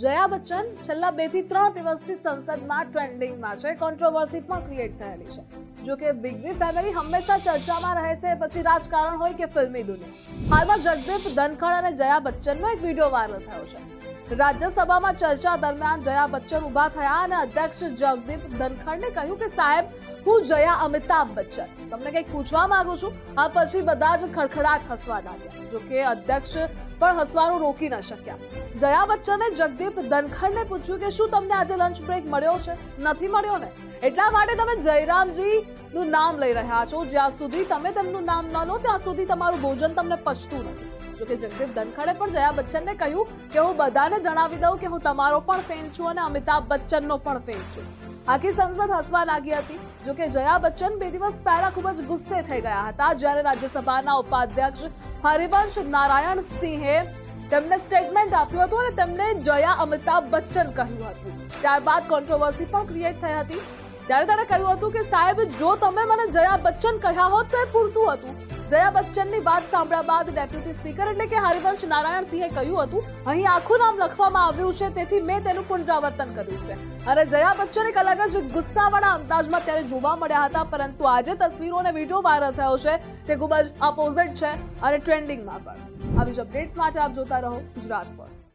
જયા બચ્ચન છેલ્લા બેથી ત્રણ દિવસથી સંસદમાં ટ્રેન્ડિંગમાં છે કોન્ટ્રોવર્સી પણ ક્રિએટ થયેલી છે. જો કે બિગ બી ફેમિલી હંમેશા ચર્ચામાં રહે છે, પછી રાજકારણ હોય કે ફિલ્મી દુનિયા. હાલમાં જગદીપ ધનખડ અને જયા બચ્ચનનો એક વીડિયો વાયરલ થયો છે. રાજ્યસભામાં ચર્ચા દરમિયાન જયા બચ્ચન ઊભા થયા અને અધ્યક્ષ જગદીપ ધનખડને કહ્યું કે, સાહેબ, હું જયા અમિતાભ બચ્ચન. તમને કંઈક પૂછવા માંગુ છું? આ પછી બધા જ ખડખડાટ હસવા લાગ્યા, જો કે અધ્યક્ષ પણ હસવાનું રોકી ન શક્યા. જયા બચ્ચને જગદીપ ધનખડને પૂછ્યું કે, શું તમને આજે લંચ બ્રેક મળ્યો છે? નથી મળ્યો ને. એટલા માટે તમે જયરામજી નું નામ લઈ રહ્યા છો. જ્યાં સુધી તમે તેમનું નામ ન લો, ત્યાં સુધી તમારું ભોજન તમને પચતું નથી. જો કે જગદીપ ધનખડે પણ જયા બચ્ચનને કહ્યું કે હું બધાને જણાવી દઉં કે હું તમારો પણ ફેન છું અને અમિતાભ બચ્ચનનો પણ ફેન છું. આખી સંસદ હસવા લાગી હતી. જો કે જયા બચ્ચન બે દિવસ પહેલા ખૂબ જ ગુસ્સે થઈ ગયા હતા જ્યારે રાજ્યસભાના ઉપાધ્યક્ષ હરિવંશ નારાયણ સિંહે તેમને સ્ટેટમેન્ટ આપ્યું હતું અને તેમને જયા અમિતાભ બચ્ચન કહ્યું હતું. ત્યારબાદ કોન્ટ્રોવર્સી પણ ક્રિએટ થઈ હતી. ત્યારે તેણે કહ્યું હતું કે સાહેબ, જો તમે મને જયા બચ્ચન કહ્યા હોત તો એ પૂરતું હતું. જયા બચ્ચનની વાત સાંભળ્યા બાદ ડેપ્યુટી સ્પીકર એટલે કે હરિવંશ નારાયણ સિંહે કહ્યું હતું, અહીં આખું નામ લખવામાં આવ્યું છે, તેથી મેં તેનું પુનરાવર્તન કર્યું છે. અને જયા બચ્ચન એક અલગ જ ગુસ્સાવાળા અંદાજમાં ત્યારે જોવા મળ્યા હતા, પરંતુ આજે તસવીરો અને વીડિયો વાયરલ થયો છે. તે ખૂબ જ અપોઝિટ છે અને ટ્રેન્ડિંગમાં પણ. આવી જ અપડેટ્સ માટે આપ જોતા રહો ગુજરાત ફર્સ્ટ